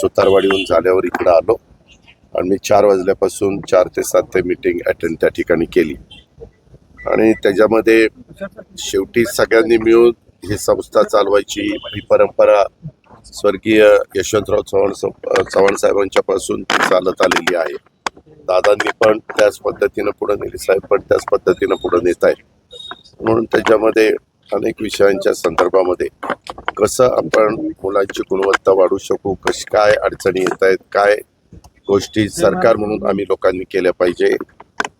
सुतारवाडीहून झाल्यावर इकडं आलो. आणि मी चार वाजल्यापासून चार ते सात ते मीटिंग अटेंड त्या ठिकाणी केली. आणि त्याच्यामध्ये शेवटी सगळ्यांनी मिळून ही संस्था चालवायची ही परंपरा स्वर्गीय यशवंतराव चव्हाण चव्हाण साहेबांच्या पासून ती चालत आलेली आहे. दादांनी पण त्याच पद्धतीनं पुढे नेली साहेब पण त्याच पद्धतीनं पुढे नेत आहेत म्हणून त्याच्यामध्ये अनेक विषयांच्या संदर्भामध्ये कसं आपण मुलांची गुणवत्ता वाढू शकू कशी काय अडचणी येत आहेत काय गोष्टी सरकार म्हणून आम्ही लोकांनी केल्या पाहिजे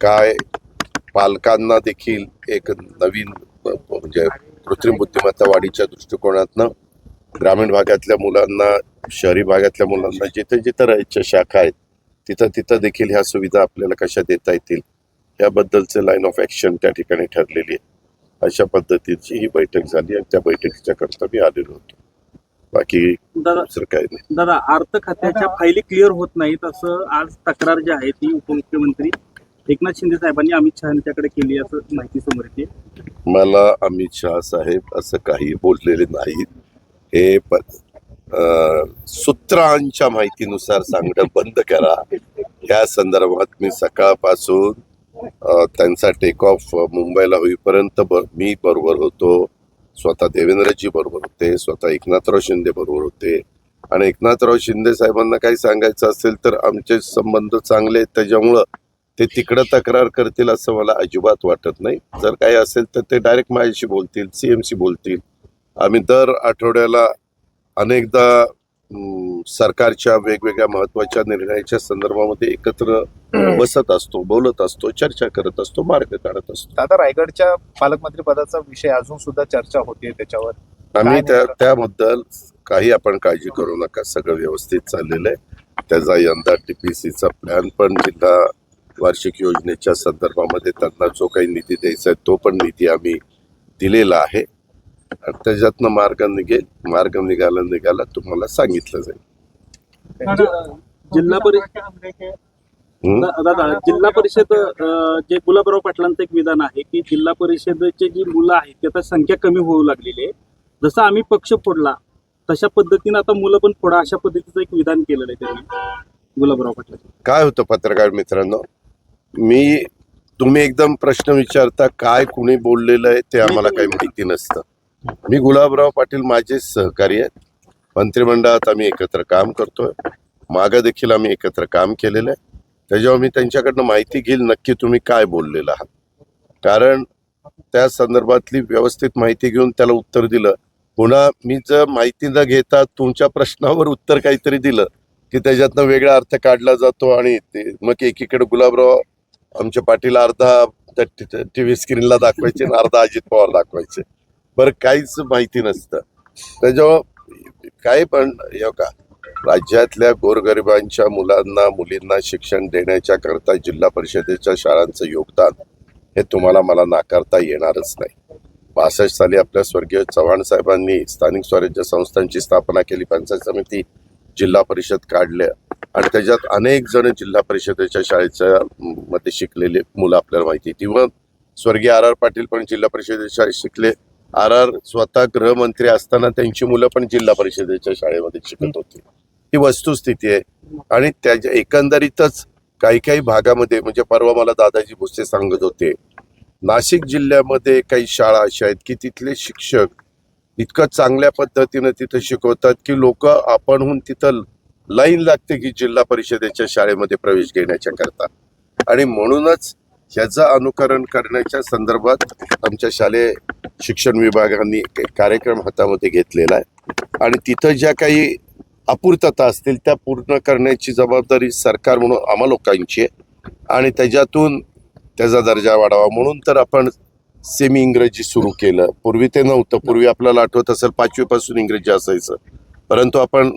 काय पालकांना देखील एक नवीन म्हणजे कृत्रिम बुद्धिमत्ता वाढीच्या दृष्टिकोनातनं ग्रामीण भागातल्या मुलांना शहरी भागातल्या मुलांना जिथे जिथं राहायच्या शाखा आहेत तिथं तिथं देखील ह्या सुविधा आपल्याला कशा देता येतील याबद्दलचे लाईन ऑफ ॲक्शन त्या ठिकाणी ठरलेली आहे. अशा पद्धतीची ही बैठक झाली आणि त्या बैठकीच्या करता मी आलेलो होतो. बाकी दादा दुसरं काही नाही. दादा अर्थ खात्याच्या फायली क्लिअर होत नाहीत असं आज तक्रार जी आहे ती उपमुख्यमंत्री एकनाथ शिंदे साहेबांनी अमित शहा यांच्याकडे केली असं माहिती समोर येते. मला अमित शहा साहेब असं काही बोललेले नाहीत. हे सूत्रांच्या माहितीनुसार सांगणं बंद करा. या संदर्भात मी सकाळपासून त्यांचा टेक ऑफ मुंबईला होईपर्यंत ब- मी बरोबर होतो. स्वतः देवेंद्रजी बरोबर होते. स्वतः एकनाथराव शिंदे बरोबर होते. आणि एकनाथराव शिंदे साहेबांना काही सांगायचं असेल तर आमचे संबंध चांगले आहेत. त्याच्यामुळं ते तिकडं तक्रार करतील असं मला अजिबात वाटत नाही. जर काही असेल तर ते डायरेक्ट माझ्याशी बोलतील सी एमशी बोलतील. आम्ही दर आठवड्याला अनेकदा सरकारच्या वेगवेगळ्या महत्त्वाच्या निर्णयाच्या संदर्भामध्ये एकत्र बसत असतो बोलत असतो चर्चा करत असतो मार्ग काढत असतो. दादा रायगडच्या पालकमंत्री पदाचा विषय अजून सुद्धा चर्चा होते त्याच्यावर. आम्ही त्या? त्याबद्दल काही आपण काळजी करू नका सगळं व्यवस्थित चाललेलं आहे. त्याचा यंदा टीपीसीचा प्लॅन पण जिल्हा वार्षिक योजनेच्या संदर्भामध्ये त्यांना जो काही निधी द्यायचा आहे तो पण निधी आम्ही दिलेला आहे. त्याच्यातनं मार्ग निघेल मार्ग निघाला निघाला तुम्हाला सांगितलं जाईल. जिल्हा परिषद? दादा जिल्हा परिषद जे गुलाबराव पाटलांचं एक विधान आहे की जिल्हा परिषदेचे जी मुलं आहेत ती आता संख्या कमी होऊ लागलेली आहे. जसं आम्ही पक्ष फोडला तशा पद्धतीनं आता मुलं पण फोडा अशा पद्धतीचं एक विधान केलेलं आहे त्यांनी गुलाबराव पाटलांचं. काय होतं पत्रकार मित्रांनो? मी तुम्ही एकदम प्रश्न विचारता काय कुणी बोललेलं आहे ते आम्हाला काही माहिती नसतं. मी गुलाबराव पाटील माझे सहकारी आहेत मंत्रिमंडळात आम्ही एकत्र काम करतोय मागं देखील आम्ही एकत्र काम केलेलं आहे त्याच्यावर मी त्यांच्याकडनं माहिती घेईल नक्की तुम्ही काय बोललेलं आहात कारण त्या संदर्भातली व्यवस्थित माहिती घेऊन त्याला उत्तर दिलं पुन्हा मी जर माहिती न घेता तुमच्या प्रश्नावर उत्तर काहीतरी दिलं की त्याच्यातनं वेगळा अर्थ काढला जातो आणि ते मग एकीकडे गुलाबराव आमच्या पाटील अर्धा त्या टी व्ही स्क्रीनला दाखवायचे आणि अर्धा अजित पवार दाखवायचे बरं काहीच माहिती नसतं. त्याच्यावर काय पण का राज्यातल्या गोरगरिबांच्या मुलांना मुलींना शिक्षण देण्याच्या करता जिल्हा परिषदेच्या शाळांचं योगदान हे तुम्हाला मला नाकारता येणारच नाही. बासष्ट साली आपल्या स्वर्गीय चव्हाण साहेबांनी स्थानिक स्वराज्य संस्थांची स्थापना केली पंचायत समिती जिल्हा परिषद काढल्या आणि त्याच्यात अनेक जण जिल्हा परिषदेच्या शाळेच्या मध्ये शिकलेले मुलं आपल्याला माहिती किंवा स्वर्गीय आर आर पाटील पण जिल्हा परिषदेच्या शाळेत शिकले. आर आर स्वतः गृहमंत्री असताना त्यांची मुलं पण जिल्हा परिषदेच्या शाळेमध्ये शिकत होती. ही वस्तुस्थिती आहे. आणि त्याच्या एकंदरीतच काही काही भागामध्ये म्हणजे परवा मला दादाजी भुसे सांगत होते नाशिक जिल्ह्यामध्ये काही शाळा अशा आहेत की तिथले शिक्षक इतकं चांगल्या पद्धतीनं तिथं शिकवतात की लोक आपणहून तिथं लाईन लागते की जिल्हा परिषदेच्या शाळेमध्ये प्रवेश घेण्याच्या करता. आणि म्हणूनच ह्याचं अनुकरण करण्याच्या संदर्भात आमच्या शालेय शिक्षण विभागाने एक कार्यक्रम हातामध्ये घेतलेला आहे. आणि तिथं ज्या काही अपूर्तता असतील त्या पूर्ण करण्याची जबाबदारी सरकार म्हणून आम्हा लोकांची आहे. आणि त्याच्यातून त्याचा दर्जा वाढावा. म्हणून तर आपण सेमी इंग्रजी सुरू केलं. पूर्वी ते नव्हतं. पूर्वी आपल्याला आठवत असेल पाचवीपासून इंग्रजी असायचं. परंतु आपण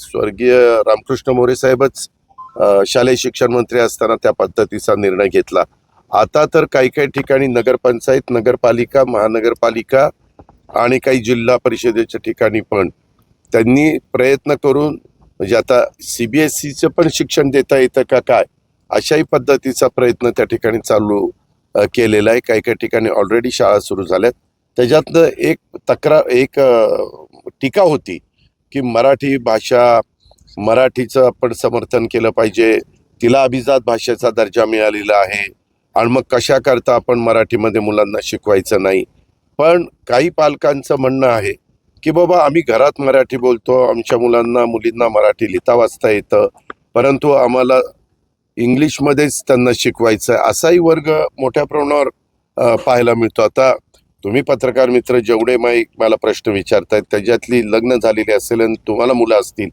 स्वर्गीय रामकृष्ण मोरे साहेबच शालेय शिक्षण मंत्री असताना त्या पद्धतीचा निर्णय घेतला. आता तर काही काही ठिकाणी नगरपंचायत नगरपालिका महानगरपालिका आणि काही जिल्हा परिषदेच्या ठिकाणी पण त्यांनी प्रयत्न करून म्हणजे आता सी बी एस सीचं पण शिक्षण देता येतं का काय अशाही पद्धतीचा प्रयत्न त्या ठिकाणी चालू केलेला आहे. काही काही ठिकाणी ऑलरेडी शाळा सुरू झाल्यात. त्याच्यातनं एक तक्रार एक टीका होती की मराठी भाषा मराठीचं आपण समर्थन केलं पाहिजे. तिला अभिजात भाषेचा दर्जा मिळालेला आहे. आणि मग कशा करता आपण मराठीमध्ये मुलांना शिकवायचं नाही? पण काही पालकांचं म्हणणं आहे की बाबा आम्ही घरात मराठी बोलतो आमच्या मुलांना मुलींना मराठी लिहिता वाचता येतं परंतु आम्हाला इंग्लिशमध्येच त्यांना शिकवायचं आहे. असाही वर्ग मोठ्या प्रमाणावर पाहायला मिळतो. आता तुम्ही पत्रकार मित्र जेवढे माई मला प्रश्न विचारतायत त्याच्यातली लग्न झालेली असेल आणि तुम्हाला मुलं असतील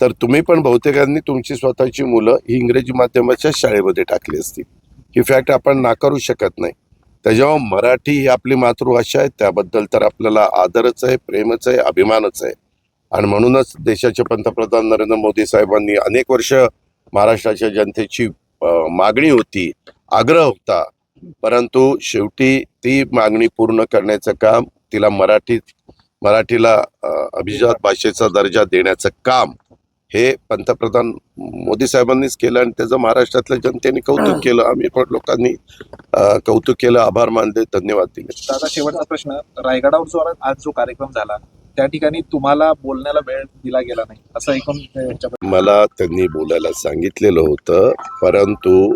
तर तुम्ही पण बहुतेकांनी तुमची स्वतःची मुलं ही इंग्रजी माध्यमाच्या शाळेमध्ये टाकली असतील. ही फॅक्ट आपण नाकारू शकत नाही. त्याच्यामुळे मराठी ही आपली मातृभाषा आहे त्याबद्दल तर आपल्याला आदरच आहे प्रेमच आहे अभिमानच आहे. आणि म्हणूनच देशाचे पंतप्रधान नरेंद्र मोदी साहेबांनी अनेक वर्ष महाराष्ट्राच्या जनतेची मागणी होती आग्रह होता. परंतु शेवटी ती मागणी पूर्ण करण्याचं काम तिला मराठीत मराठीला अभिजात भाषेचा दर्जा देण्याचं काम हे पंतप्रधान मोदी साहेबांनीच केलं आणि त्याचं महाराष्ट्रातल्या जनतेने कौतुक केलं. आम्ही पण लोकांनी कौतुक केलं. आभार मानले. धन्यवाद दिले. दादा शेवटचा प्रश्न. रायगडावर जो आज जो कार्यक्रम झाला त्या ठिकाणी तुम्हाला बोलण्याला वेळ दिला गेला नाही असं ऐकून मला त्यांनी बोलायला सांगितलेलं होतं परंतु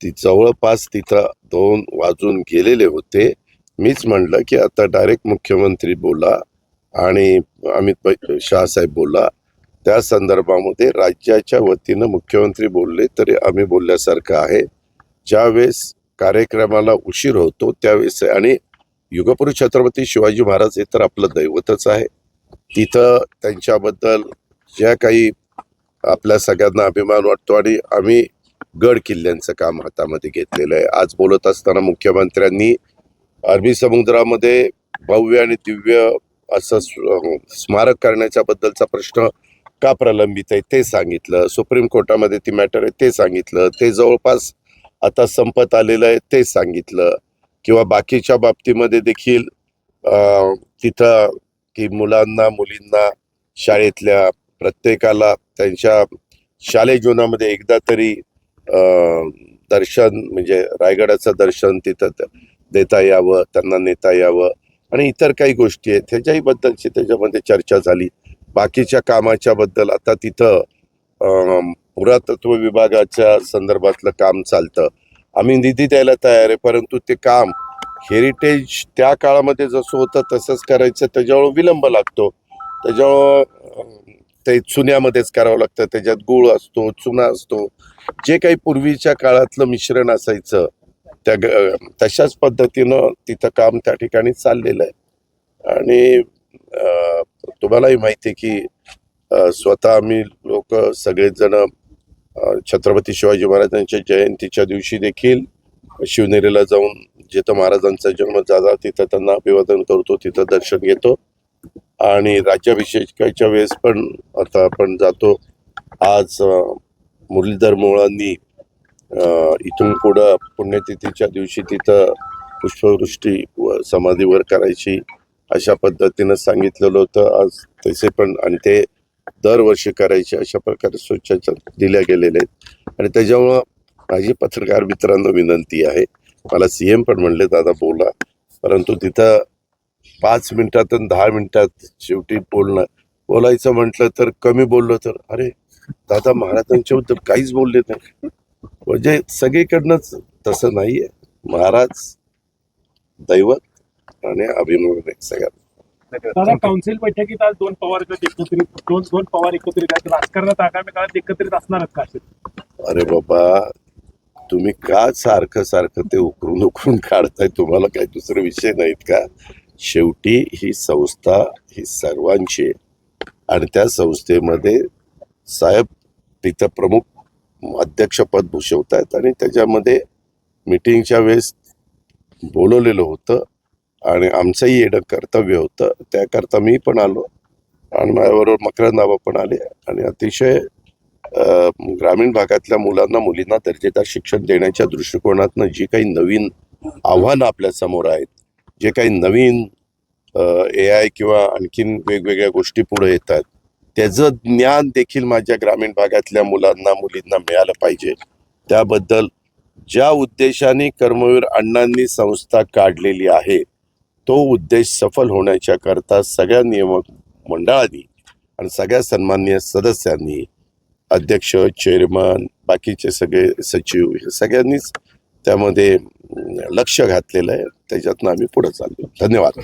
ती जवळपास तिथं दोन वाजून गेलेले होते. मीच म्हणलं की आता डायरेक्ट मुख्यमंत्री बोला आणि अमित भाई शहासाहेब बोला. त्या संदर्भामध्ये राज्याच्या वतीनं मुख्यमंत्री बोलले तरी आम्ही बोलल्यासारखं आहे. ज्यावेळेस कार्यक्रमाला उशीर होतो त्यावेळेस आणि युगपुरुष छत्रपती शिवाजी महाराज हे तर आपलं दैवतच आहे. तिथं त्यांच्याबद्दल ज्या काही आपल्या सगळ्यांना अभिमान वाटतो आणि आम्ही गड किल्ल्यांचं काम हातामध्ये घेतलेलं आहे. आज बोलत असताना मुख्यमंत्र्यांनी अरबी समुद्रामध्ये भव्य आणि दिव्य असं स्मारक करण्याच्या बद्दलचा प्रश्न का प्रलंबित आहे ते सांगितलं. सुप्रीम कोर्टामध्ये ती मॅटर आहे ते सांगितलं. ते जवळपास आता संपत आलेलं आहे ते सांगितलं. किंवा बाकीच्या बाबतीमध्ये देखील तिथं की मुलांना मुलींना शाळेतल्या प्रत्येकाला त्यांच्या शालेय जीवनामध्ये एकदा तरी दर्शन म्हणजे रायगडाचं दर्शन तिथं देता यावं त्यांना नेता यावं आणि इतर काही गोष्टी आहेत. ह्याच्याही बद्दलची त्याच्यामध्ये चर्चा झाली. बाकीच्या कामाच्या बद्दल आता तिथं पुरातत्व विभागाच्या संदर्भातलं काम चालतं. आम्ही निधी द्यायला तयार आहे परंतु ते काम हेरिटेज त्या काळामध्ये जसं होतं तसंच करायचं त्याच्यावर विलंब लागतो. त्याच्यावर ते चुन्यामध्येच करावं लागतं त्याच्यात गुळ असतो चुना असतो. जे काही पूर्वीच्या काळातलं मिश्रण असायचं त्या ग- तशाच पद्धतीनं तिथं काम त्या ठिकाणी चाललेलं आहे. आणि तुम्हालाही माहिती आहे की स्वतः आम्ही लोक सगळेच जण छत्रपती शिवाजी महाराजांच्या जयंतीच्या दिवशी देखील शिवनेरीला जाऊन जिथं महाराजांचा जन्म झाला तिथं त्यांना अभिवादन करतो तिथं दर्शन घेतो. आणि राज्याभिषेकाच्या वेळेस पण आता आपण जातो. आज मुरलीधर मोळांनी इथून पुढं पुण्यतिथीच्या दिवशी तिथं पुष्पवृष्टी व समाधीवर करायची. अशा पद्धतीनं सांगितलेलं होतं. आज तसे पण आणि ते दरवर्षी करायचे अशा प्रकारे सूचना दिल्या गेलेल्या आहेत. आणि त्याच्यामुळं माझी पत्रकार मित्रांना विनंती आहे. मला सी एम पण म्हणले दादा बोला. परंतु तिथं पाच मिनिटात आणि दहा मिनिटात शेवटी बोलणं बोलायचं म्हटलं तर कमी बोललो तर अरे दादा महाराजांच्या बद्दल काहीच बोलले नाही. म्हणजे सगळीकडनंच तसं नाहीये. महाराज दैवत आणि अभिमान आहे सगळ्यात. दादा काउन्सिल बैठकीत आज दोन पवार एकत्रित दोन दोन पवार एकत्रित आहेत. राजकारणात आगामी काळात एकत्रित असणारच का असेल अरे बाबा तुम्ही का सारखं सारखं ते उकरून उकरून काढताय? तुम्हाला काही दुसरे विषय नाहीत का? शेवटी ही संस्था ही सर्वांची. आणि त्या संस्थेमध्ये साहेब तिथं प्रमुख अध्यक्षपद भूषवत आणि त्याच्यामध्ये मिटिंगच्या वेळेस बोलवलेलं होतं. आणि आमचंही येणं कर्तव्य होतं. त्याकरता मी पण आलो आणि माझ्याबरोबर मकरंदाबा पण आले आणि अतिशय ग्रामीण भागातल्या मुलांना मुलींना दर्जेदार शिक्षण देण्याच्या दृष्टिकोनातनं जी काही नवीन आव्हानं आपल्यासमोर आहेत जे काही नवीन ए आय किंवा आणखीन वेगवेगळ्या गोष्टी पुढे येतात त्याचं ज्ञान देखील माझ्या ग्रामीण भागातल्या मुलांना मुलींना मिळालं पाहिजे. त्याबद्दल ज्या उद्देशाने कर्मवीर अण्णांनी संस्था काढलेली आहे तो उद्देश सफल होण्याच्या करता सगळ्या नियमक मंडळांनी आणि सगळ्या सन्मान्य सदस्यांनी अध्यक्ष चेअरमन बाकीचे सगळे सचिव हे सगळ्यांनीच त्यामध्ये लक्ष घातलेलं आहे. त्याच्यातनं आम्ही पुढे चाललो. धन्यवाद.